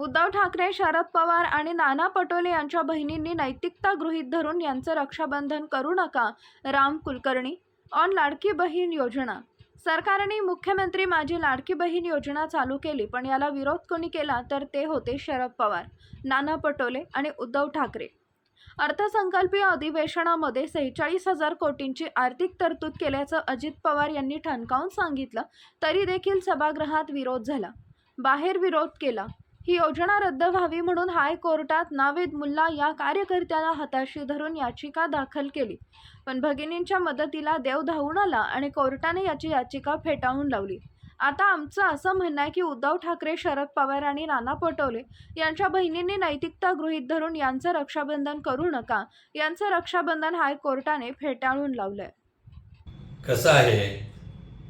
उद्धव ठाकरे शरद पवार आणि नाना पटोले यांच्या बहिणींनी नैतिकता गृहीत धरून यांचं रक्षाबंधन करू नका. राम कुलकर्णी ऑन लाडकी बहीण योजना. सरकारने मुख्यमंत्री माझी लाडकी बहीण योजना चालू केली पण याला विरोध कोणी केला तर ते होते शरद पवार नाना पटोले आणि उद्धव ठाकरे. अर्थसंकल्पीय अधिवेशनामध्ये सेहेचाळीस हजार कोटींची आर्थिक तरतूद केल्याचं अजित पवार यांनी ठणकावून सांगितलं तरी देखील सभागृहात विरोध झाला. बाहेर विरोध केला. ही योजना रद्द व्हावी म्हणून हायकोर्टात नावेद मुल्ला या कार्यकर्त्याला हाताशी धरून याचिका दाखल केली. पण भगिनींच्या मदतीला देव धावून आला आणि कोर्टाने याची याचिका फेटाळून लावली. आता आमचं असं म्हणणं आहे की उद्धव ठाकरे शरद पवार आणि नाना पटोले यांच्या बहिणींनी नैतिकता गृहीत धरून यांचं रक्षाबंधन करू नका यांचं रक्षाबंधन हायकोर्टाने फेटाळून लावलंय. कसं आहे?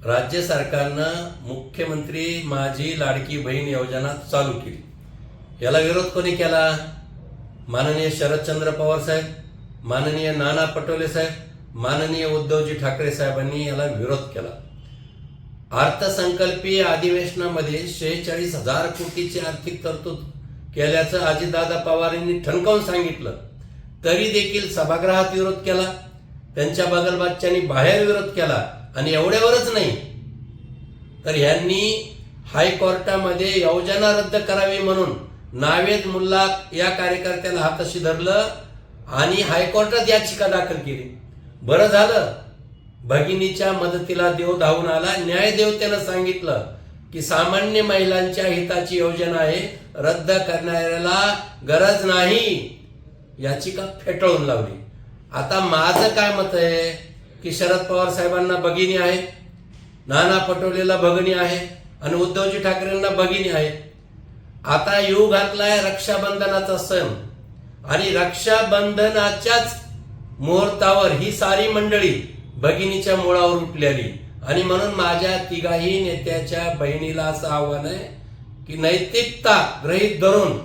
राज्य सरकारनं मुख्यमंत्री माझी लाडकी बहीण योजना चालू केली. याला विरोध कोणी केला? माननीय शरदचंद्र पवार साहेब माननीय नाना पटोले साहेब माननीय उद्धवजी ठाकरे साहेबांनी याला विरोध केला. अर्थसंकल्पीय अधिवेशनामध्ये शेहेचाळीस हजार कोटीची आर्थिक तरतूद केल्याचं अजितदादा पवार यांनी ठणकावून सांगितलं. तरी देखील सभागृहात विरोध केला त्यांच्या बगलबादच्यांनी बाहेर विरोध केला आणि एवढ्यावरच नाही. तर ह्यांनी हायकोर्टामध्ये योजना रद्द करावी म्हणून नावेद मुल्ला या कार्यकर्त्याला हाताशी धरलं आणि हायकोर्टात याचिका दाखल केली. बरं झालं. भगिनीच्या मदतीला देव धावून आला. न्यायदेवतेनं सांगितलं की सामान्य महिलांच्या हिताची योजना आहे. रद्द करणाऱ्याला गरज नाही. याचिका फेटाळून लावली. आता माझं काय मत आहे की शरद पवार साहेबांना भगिनी आहे नाना पटोलेला भगिनी आहे आणि उद्धवजी ठाकरेंना भगिनी आहे आता येऊ घातलाय रक्षाबंधनाचा सण. आणि रक्षाबंधनाच्याच मुहूर्तावर ही सारी मंडळी भगिनीच्या मुळावर उठलेली. आणि म्हणून माझ्या तिघाही नेत्याच्या बहिणीला असं आव्हान आहे की नैतिकता ग्रहित धरून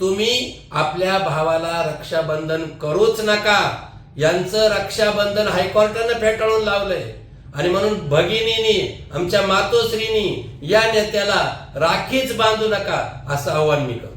तुम्ही आपल्या भावाला रक्षाबंधन करूच नका. यांचं रक्षाबंधन हायकोर्टानं फेटाळून लावलंय. आणि म्हणून भगिनीनी आमच्या मातोश्रीनी या नेत्याला राखीच बांधू नका असं आव्हान मी करतो.